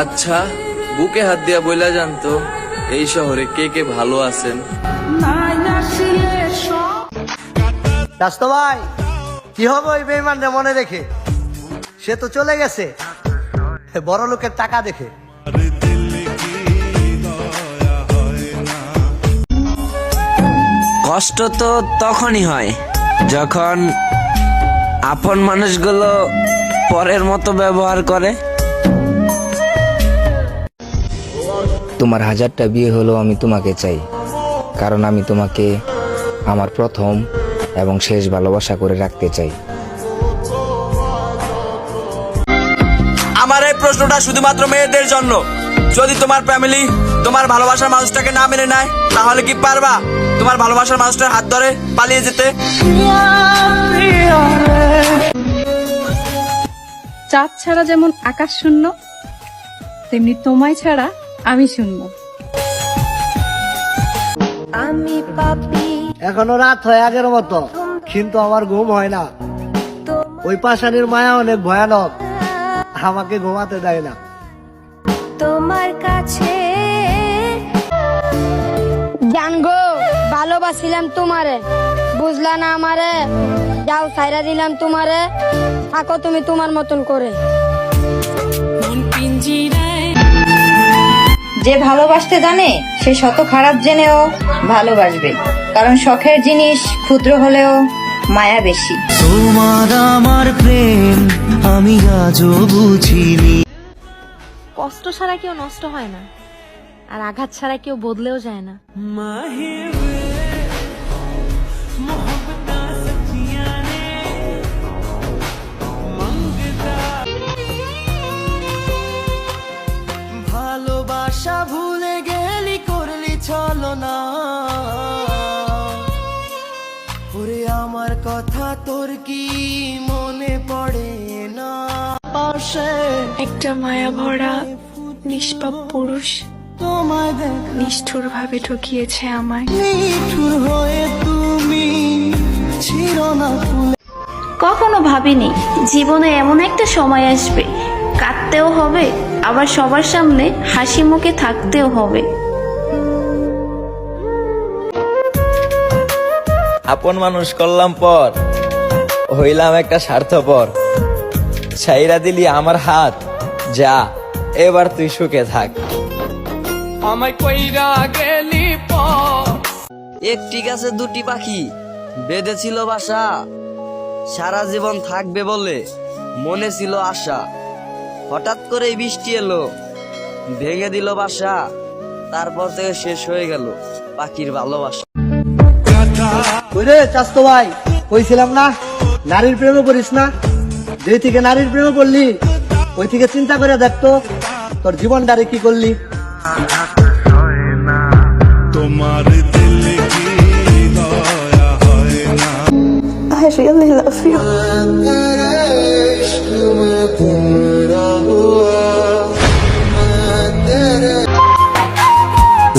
আচ্ছা বুকে হাত দিয়া বইলা জানতো এই শহরে কে কে ভালো আছেন? রাস্তো ভাই কি হবে ওই বেইমানরে মনে রেখে? সে তো চলে গেছে। বড় লোকের টাকা দেখে। কষ্ট তো তখনই হয় যখন আপন মানুষগুলো পরের মতো ব্যবহার করে। তোমার হাজারটা বিয়ে হলেও আমি তোমাকে চাই। কারণ আমি তোমাকে আমার প্রথম এবং শেষ ভালোবাসা করে রাখতে চাই। আমার এই প্রশ্নটা শুধুমাত্র মেয়েদের জন্য। যদি তোমার ফ্যামিলি তোমার ভালোবাসার মানুষটাকে না মেনে নেয় তাহলে কি পারবা? তোমার ভালোবাসার মানুষটার হাত ধরে পালিয়ে যেতে। চাঁদ ছাড়া যেমন আকাশ শূন্য তেমনি তোমায় ছাড়া আমি শূন্য আমি পাপি। এখনও রাত হয় আগের মতো কিন্তু আমার ঘুম হয় না। ওই পাশানির মায়া অনেক ভয়ানক আমাকে ঘুমাতে দেয় না। তোমার কাছে জানগো ভালোবাসিলাম তোমারে বুঝলা না আমারে? যাও সাইরা দিলাম তোমারে থাকো তুমি তোমার মতন করে। যে ভালোবাসতে জানে সে শত খারাপ জেনেও ভালোবাসবে। কারণ শখের জিনিস ক্ষুদ্র হলেও মায়া বেশি। তোমার আমার প্রেম আমি আজও বুঝিনি। কষ্ট ছাড়া কেউ নষ্ট হয় না আর আঘাত ছাড়া কেউ বদলেও যায় না। কি মনে পড়ে না? পাশে একটা মায়া ভরা নিষ্পাপ পুরুষ তোমায় নিষ্ঠুর ভাবে ঠকিয়েছে আমায়। হয়ে তুমি ছিল না কখনো ভাবিনি জীবনে এমন একটা সময় আসবে। কাঁদতেও হবে আবার সবার সামনে হাসি মুখে থাকতেও হবে। আপন মানুষ করলাম পর। হইলাম একটা স্বার্থপর। ছাইরা দিলি আমার হাত। যা এবার তুই সুখে থাক। আমায় কইরা গেলি একটি গাছে দুটি পাখি বেঁধেছিল বাসা। সারা জীবন থাকবে বলে মনে ছিল আশা। হঠাৎ করে বৃষ্টি এলো ভেঙে দিল বাসা। তারপর থেকে শেষ হয়ে গেল পাখির ভালোবাসা। চাস্তো ভাই কইছিলাম না? নারীর প্রেমে করিস না। যেই থেকে নারীর প্রেমে করলি ওই থেকে চিন্তা করে দেখতো তোর জীবনটারে কি করলি। তোমার দিল কি দয়া হয় না? I really love you.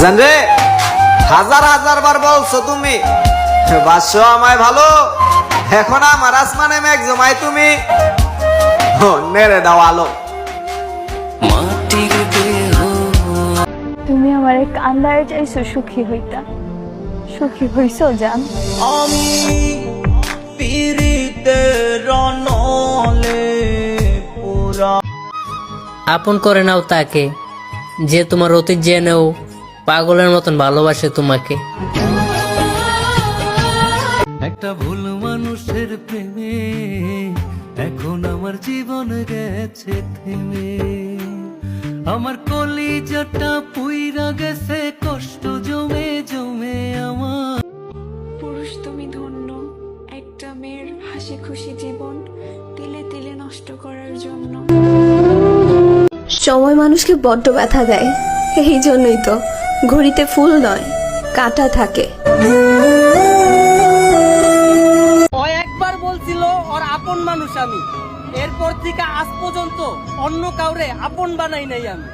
জানরে হাজার হাজার বার বলছো তুমি। বাসো আমায় ভালো। এখন আমার আসমানে মেঘ জমাই তুমি। নেড়ে দাও আলো। তুমি আমার কান্দায় চাইছো সুখী হইতা। সুখী হইছো জান। আমি পিরিতে রনলে পুরা আপন করে নাও তাকে যে তোমার অতীত জেনেও পাগলের মতন ভালোবাসে তোমাকে। একটা ভুল মানুষের প্রেমে এখন আমার জীবন গেছে থেমে। আমার কলিজাটা পুইরা গেছে কষ্ট জমে জমে আমার। পুরুষ তুমি ধন্য একটা মেয়ের হাসি খুশি জীবন তিলে তিলে নষ্ট করার জন্য। সময় মানুষকে বড্ড ব্যথা দেয় এই জন্যই তো ঘড়িতে ফুল নয় কাঁটা থাকে। আপন মানুষ আমি। এরপর থেকে আজ পর্যন্ত অন্য কাউরে আপন বানাই নাই আমি।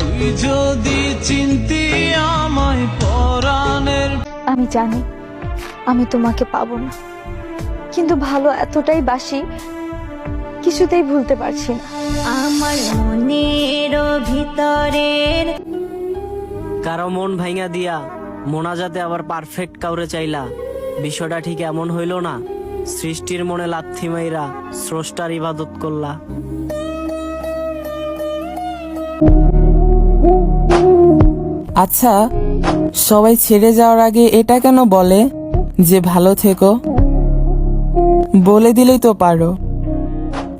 তুই যদি চিনতি আমায় পরাণের আমি জানি আমি তোমাকে পাবো না। কিন্তু ভালো এতটাই বাসি কিছুতেই ভুলতে পারছি না। আমার মনের ভিতরের কারও মন ভাঙা দিয়া মোনাজাতে আবার পারফেক্ট কাউরে চাইলা। বিষয়টা ঠিক এমন হইল না। সৃষ্টির মনে লাথি মাইরা স্রষ্টার ইবাদত করলা। আচ্ছা সবাই ছেড়ে যাওয়ার আগে এটা কেন বলে যে ভালো থেকো? বলে দিলেই তো পারো।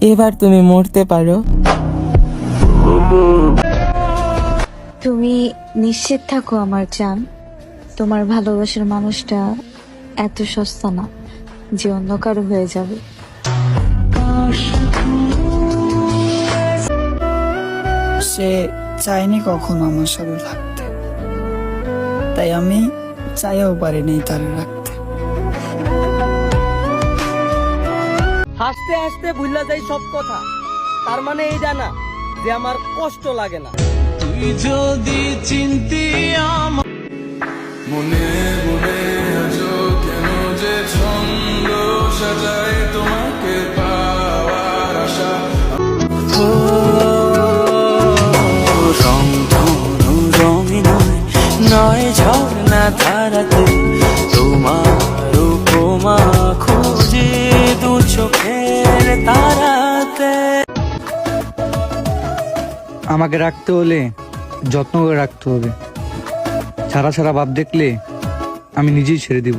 এবার তুমি মরতে পারো। তুমি নিশ্চিত থাকো আমার চান তোমার ভালোবাসার মানুষটা এত সস্তা না। যে অন্য কারও হয়ে যাবে। সে চায়নি কখনো আমার সাথে থাকতে। তাই আমি চাইও পারিনি তার রাখতে। হাসতে হাসতে ভুলা যাই সব কথা। তার মানে এই জানা যে আমার কষ্ট লাগে না। আমাকে রাখতে হলে, যত্ন করে রাখতে হবে। ছাড়া ছাড়া ভাব দেখলে আমি নিজেই ছেড়ে দিব।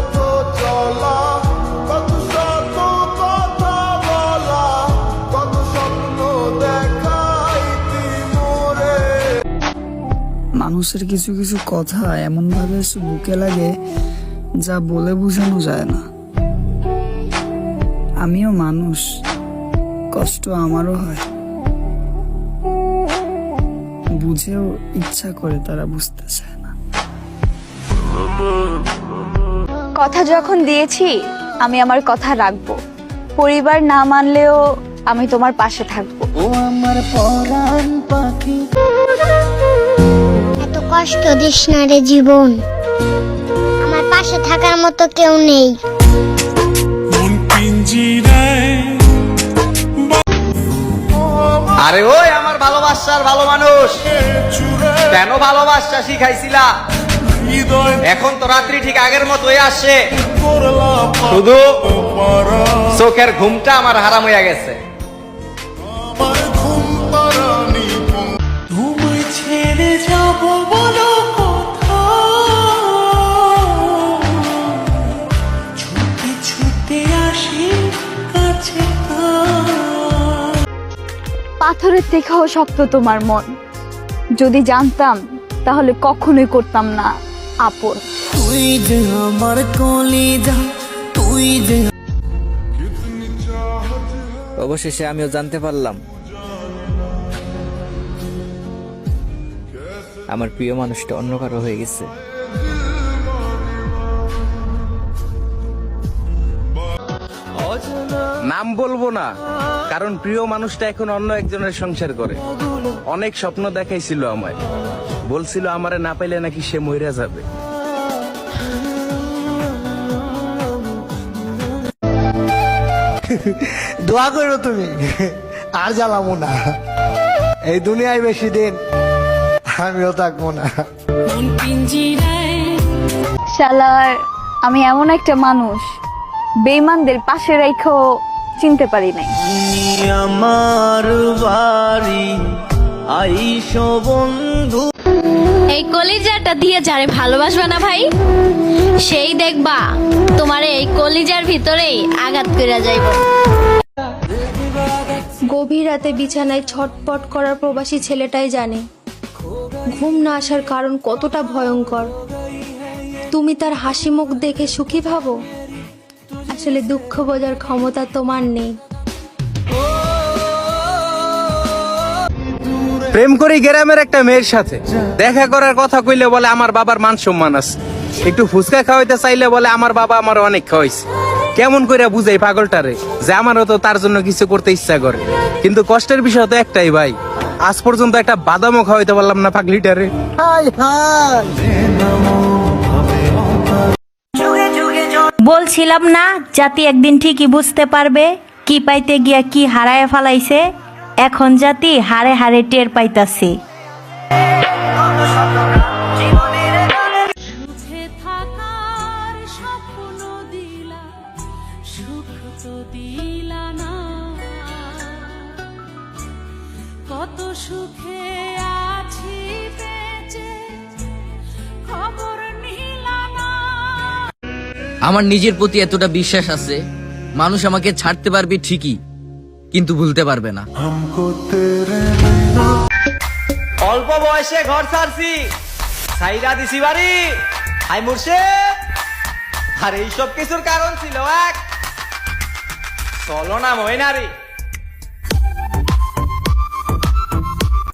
মানুষের কিছু কিছু কথা এমন ভাবে বুকে লাগে যা বলে বোঝানো যায় না। আমিও মানুষ কষ্ট আমারও হয়। বুঝেও ইচ্ছা করে তারা বুঝতে চায় না। কথা যখন দিয়েছি আমি আমার কথা রাখব। পরিবার না মানলেও আমি তোমার পাশে থাকব। ও আমার পরাণ পাখি। কষ্ট দিস না রে জীবন। আমার পাশে থাকার মতো কেউ নেই। আরে ওই আমার ভালোবাসার ভালো মানুষ। কেন ভালোবাসা শিখাইছিলা? হৃদয় এখন তো রাত্রি ঠিক আগের মতোই আসে করলা শুধু চোখের ঘুমটা আমার হারাম হইয়া গেছে। পাথরের থেকেও শক্ত তোমার মন। যদি জানতাম তাহলে কখনোই করতাম না আপন। তুই যে আমার কলিজা তুই যে অবশেষে আমিও জানতে পারলাম। আমার প্রিয় মানুষটা অন্য কারও হয়ে গেছে। নাম বলব না। কারণ প্রিয় মানুষটা এখন অন্য একজনের সংসার করে। অনেক স্বপ্ন দেখাইছিল আমায়। বলছিল আমারে না পাইলে নাকি সে মইরা যাবে। দোয়া করো তুমি। আর জ্বালাবো না। এই দুনিয়ায় বেশি দিন আমিও থাকব না। শালার আমি এমন একটা মানুষ। বেইমানদের পাশে রেখেও চিনতে পারি নাই। আমার বাড়ি আইসো বন্ধু। এই কলিজাটা দিয়ে যারে ভালোবাসবা না ভাই সেই দেখবা তোমার এই কলিজার ভিতরেই আঘাত কইরা যাইব। গভীর রাতে বিছানায় ছটপট করার প্রবাসী ছেলেটাই জানে ঘুম না আসার কারণ কতটা ভয়ঙ্কর। তুমি তার হাসি মুখ দেখে সুখী ভাবো? আসলে দুঃখ বোঝার ক্ষমতা তোমার নেই। প্রেম করি গ্রামের একটা মেয়ের সাথে। দেখা করার কথা কইলে বলে আমার বাবার মান সম্মান আছে। একটু ফুচকা খাওয়াইতে চাইলে বলে আমার বাবা আমার অনেক খাওয়াইছে। কেমন করে বুঝাই পাগলটারে যে আমারও তো তার জন্য কিছু করতে ইচ্ছা করে। কিন্তু কষ্টের বিষয় তো একটাই ভাই আজ পর্যন্ত একটা বাদামও খাওয়াইতে পারলাম না পাগলিটারে। High high. বলছিলাম না, জাতি একদিন ঠিকই বুঝতে পারবে কি পাইতে গিয়া কি হারায় ফালাইছে। এখন জাতি হারে হারে টের পাইতাছে। আমার নিজের প্রতি এতটা বিশ্বাস আছে মানুষ আমাকে ছাড়তে পারবে ঠিকই কিন্তু ভুলতে পারবে না। অল্প বয়সে ঘর ছাড়ছি। সাইরা দিছি বাড়ি। হাই মুর্শে আর এইসব কিছুর কারণ ছিল এক চলো না ময়নারি।